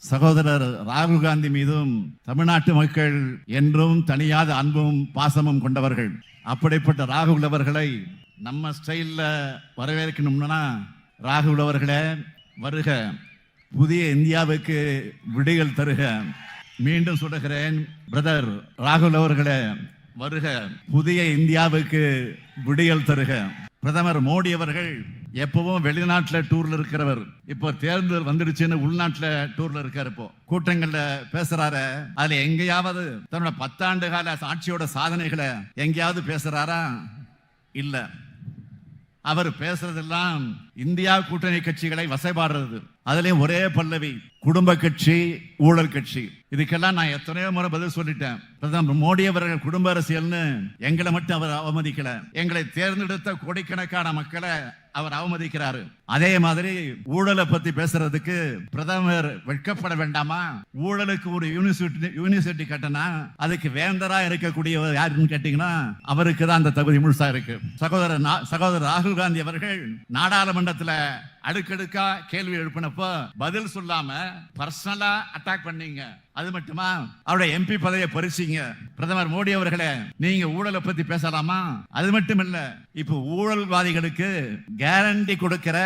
சகோதரர் ராகுல் காந்தி மீதும் தமிழ்நாட்டு மக்கள் என்றும் தனியாத அன்பும் பாசமும் கொண்டவர்கள். அப்படிப்பட்ட ராகுல் அவர்களை நம்ம ஸ்டைலில் வரவேற்கணும்னா ராகுல் அவர்களே வருக. புதிய இந்தியாவுக்கு விடிகள் தருக. மீண்டும் சொல்லுகிறேன் பிரதர் ராகுல் அவர்களே வருக. புதிய இந்தியாவுக்கு விடியல் தருக. பிரதமர் மோடி அவர்கள் எப்பவும் வெளிநாட்டுல டூர்ல இருக்கிறவர். இப்போ தேர்தல் வந்துடுச்சுன்னு உள்நாட்டுல டூர்ல இருக்காரு இப்போ. கூட்டங்கள்ல பேசுறாரு. அதுல எங்கேயாவது தன்னோட பத்தாண்டு கால ஆட்சியோட சாதனைகளை எங்கேயாவது பேசுறாரா? இல்ல. அவர் பேசுறதெல்லாம் இந்தியா கூட்டணி கட்சிகளை வசைபாடுறது. அதுலயும் ஒரே பல்லவி குடும்ப கட்சி ஊழல் கட்சி. இதுக்கெல்லாம் நான் எத்தனையோ முறை பதில் சொல்லிட்டேன். பிரதமர் மோடி அவர்கள் குடும்ப அரசியல்னு எங்களை மட்டும் அவர் அவமதிக்கல. எங்களை தேர்ந்தெடுத்த கோடிக்கணக்கான மக்களை அவர் அவமதிக்கிறாரு. அதே மாதிரி ஊழலை பத்தி பேசுறதுக்கு பிரதமர் வெட்கப்பட வேண்டாமா? ஊழலுக்கு ஒரு யூனிவர்சிட்டி யூனிவர்சிட்டி கட்டினா அதுக்கு வேந்தரா இருக்கக்கூடியவர் யாருன்னு கேட்டீங்கன்னா அவருக்கு தான் அந்த தகுதி முழுசா இருக்கு. சகோதரர் சகோதரர் ராகுல் காந்தி அவர்கள் நாடாளுமன்றத்துல அடுக்கடுக்கா கேள்வி எழுப்பினப்போ பதில் சொல்லாம பர்சனலா அட்டாக் பண்ணீங்க. அது மட்டுமா? அவருடைய எம்பி பதவியை பறிச்சீங்க. பிரதமர் மோடி அவர்களே நீங்க ஊழலை பத்தி பேசலாமா? அது மட்டும் இல்ல இப்ப ஊழல்வாதிகளுக்கு கேரண்டி கொடுக்கிற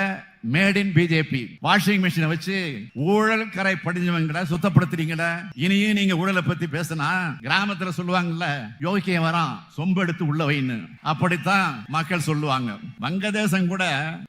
மேட் இன் பிஜேபி வாஷிங் மிஷினை வச்சு ஊழல் கரை படிஞ்சவங்களை சுத்தப்படுத்துறீங்களா இனியும் நீங்க ஊழலை பத்தி பேசினா கிராமத்துல சொல்லுவாங்கல்ல யோகியம் வரான் சொம்பு எடுத்து உள்ள வைன்னு. அப்படித்தான் மக்கள் சொல்லுவாங்க. வங்கதேசம் கூட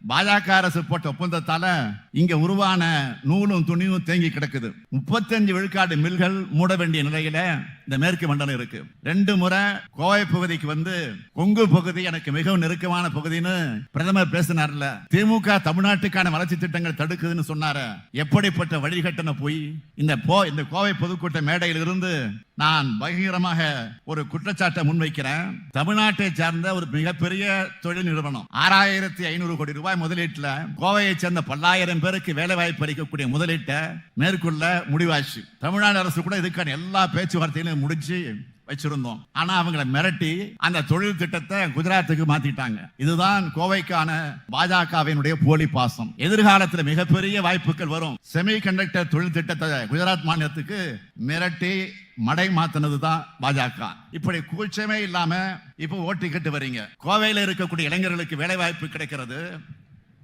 பாஜக அரசு போட்ட ஒப்பந்தத்தால இங்க உருவான நூலும் துணியும் தேங்கி கிடக்குது. முப்பத்தஞ்சு விழுக்காடு மில்கள் மூட வேண்டிய நிலையில இந்த மேற்கு மண்டலம் இருக்கு. ரெண்டு முறை கோவை பகுதிக்கு வந்து கொங்கு பகுதி எனக்கு மிகவும் நெருக்கமான பகுதின்னு பிரதமர் பேசினார்ல. திமுக தமிழ்நாட்டுக்கான வளர்ச்சி திட்டங்கள் தடுக்குதுன்னு சொன்னாரு. எப்படிப்பட்ட வழிகட்டண போய் இந்த போ இந்த கோவை பொதுக்கூட்ட மேடையில் இருந்து நான் பகிரமாக ஒரு குற்றச்சாட்டை முன்வைக்கிறேன். தமிழ்நாட்டை சார்ந்த ஒரு மிகப்பெரிய தொழில் நிறுவனம். ஆறாயிரத்தி ஐநூறு கோடி ரூபாய் முதலீட்டுல கோவையை சேர்ந்த பல்லாயிரம் பேருக்கு வேலை வாய்ப்பு அளிக்கக்கூடிய முதலீட்டை மேற்கொள்ள முடிவாச்சு. தமிழ்நாடு அரசு கூட இதுக்கான எல்லா பேச்சுவார்த்தையிலும் திட்டத்தை முடிச்சு வச்சிருந்தோம். ஆனா அவங்களை மிரட்டி அந்த தொழில் திட்டத்தை குஜராத்துக்கு மாத்திட்டாங்க. இதுதான் கோவைக்கான பாஜகவினுடைய போலி பாசம். எதிர்காலத்தில் மிகப்பெரிய வாய்ப்புகள் வரும். செமி கண்டக்டர் தொழில் திட்டத்தை குஜராத் மாநிலத்துக்கு மிரட்டி மடை மாத்தினது தான் பாஜக. இப்படி கூச்சமே இல்லாம இப்போ ஓட்டிக்கிட்டு வரீங்க. கோவையில் இருக்கக்கூடிய இளைஞர்களுக்கு வேலை வாய்ப்பு கிடைக்கிறது.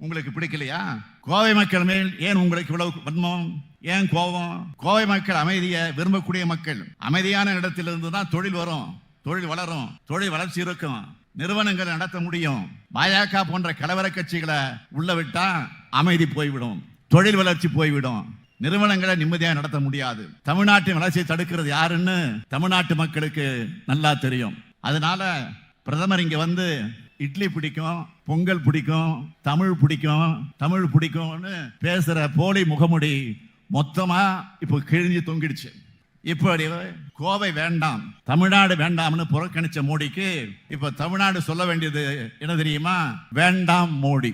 உங்களுக்கு பிடிக்கலையா? கோவை மக்கள் மேல் ஏன் உங்களுக்கு இவ்வளவு வன்மம்? ஏன் கோபம்? கோவை மக்கள் அமைதியை விரும்பக்கூடிய மக்கள். அமைதியான இடத்திலிருந்து தான் தொழில் வரும். தொழில் வளரும். தொழில் வளர்ச்சி இருக்கும். நிறுவனங்களை நடத்த முடியும். பாஜக போன்ற கலவர கட்சிகளை உள்ள விட்டா அமைதி போய்விடும். தொழில் வளர்ச்சி போய்விடும். நிறுவனங்களை நிம்மதியாக நடத்த முடியாது. தமிழ்நாட்டின் வளர்ச்சியை தடுக்கிறது யாருன்னு தமிழ்நாட்டு மக்களுக்கு நல்லா தெரியும். அதனால பிரதமர் இங்க வந்து இட்லி பிடிக்கும் பொங்கல் பிடிக்கும் தமிழ் பிடிக்கும் தமிழ் பிடிக்கும்னு பேசுகிற போலி முகமுடி மொத்தமாக இப்போ கிழிஞ்சு தொங்கிடுச்சு. இப்படி கோவை வேண்டாம் தமிழ்நாடு வேண்டாம்னு புறக்கணிச்ச மோடிக்கு இப்ப தமிழ்நாடு சொல்ல வேண்டியது என்ன தெரியுமா? வேண்டாம் மோடி.